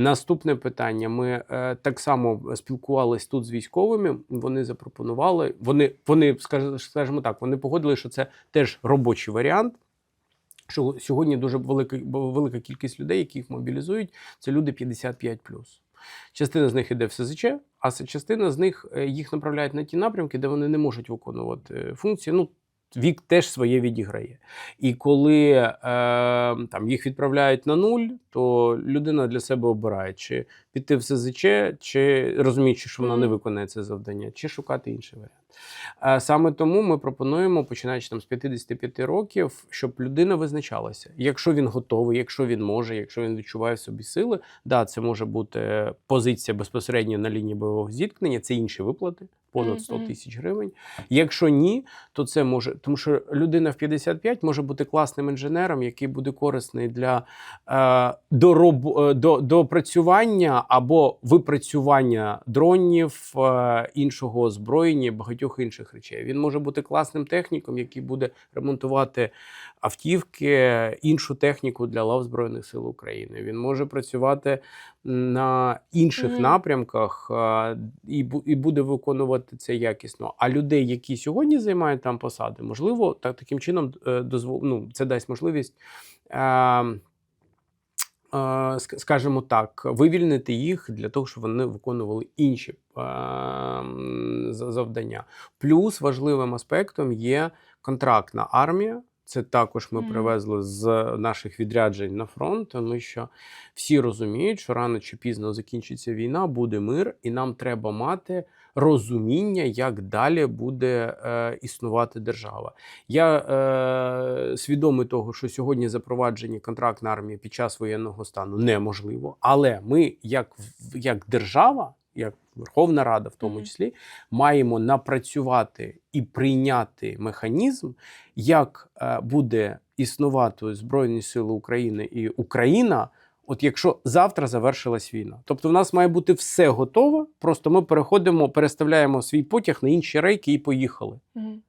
Наступне питання. Ми е, так само спілкувались тут з військовими. Вони запропонували. Вони, вони скажімо так, вони погодили, що це теж робочий варіант. Що сьогодні дуже велика, велика кількість людей, яких мобілізують, це люди 55 Частина з них іде в СЗЧ, а частина з них е, їх направляють на ті напрямки, де вони не можуть виконувати е, функції. Ну, вік теж своє відіграє. І коли е, там їх відправляють на нуль, то людина для себе обирає, чи піти в СЗЧ, чи розуміючи, що вона не виконає це завдання, чи шукати інший варіант. Е, Саме тому ми пропонуємо, починаючи там з 55 років, щоб людина визначалася. Якщо він готовий, якщо він може, якщо він відчуває в собі сили, да, це може бути позиція безпосередньо на лінії бойового зіткнення, це інші виплати, понад 100 тисяч гривень. Якщо ні, то це може, тому що людина в 55 може бути класним інженером, який буде корисний для е, дороб, е, до, допрацювання або випрацювання дронів, е, іншого озброєння, багатьох інших речей. Він може бути класним техніком, який буде ремонтувати автівки, іншу техніку для лав Збройних сил України. Він може працювати на інших Мгм. напрямках і, і буде виконувати це якісно. А людей, які сьогодні займають там посади, можливо, так, таким чином е, дозвол, ну, це дасть можливість. Е, е, скажімо так, вивільнити їх для того, щоб вони виконували інші завдання. Плюс важливим аспектом є контрактна армія. Це також ми Мгм. привезли з наших відряджень на фронт, тому що всі розуміють, що рано чи пізно закінчиться війна, буде мир, і нам треба мати розуміння, як далі буде е, існувати держава. Я е, свідомий того, що сьогодні запровадження контрактної армії під час воєнного стану неможливо, але ми, як, як держава, як Верховна Рада, в тому числі, маємо напрацювати і прийняти механізм, як е, буде існувати Збройні Сили України і Україна. От якщо завтра завершилась війна, тобто в нас має бути все готово, просто ми переходимо, переставляємо свій потяг на інші рейки і поїхали. Мгм.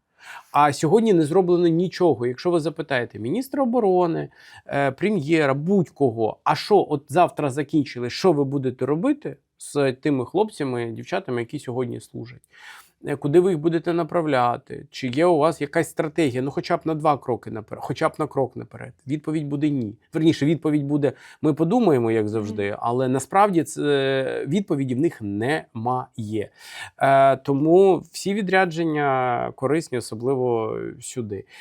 А сьогодні не зроблено нічого. Якщо ви запитаєте міністра оборони, е, прем'єра, будь-кого, а що от завтра закінчили, що ви будете робити з тими хлопцями, дівчатами, які сьогодні служать? Е, Куди ви їх будете направляти? Чи є у вас якась стратегія? Ну, хоча б на два кроки наперед, хоча б на крок наперед. Відповідь буде ні. Верніше, відповідь буде: ми подумаємо, як завжди, але насправді це відповіді в них немає. Е, тому всі відрядження корисні, особливо сюди.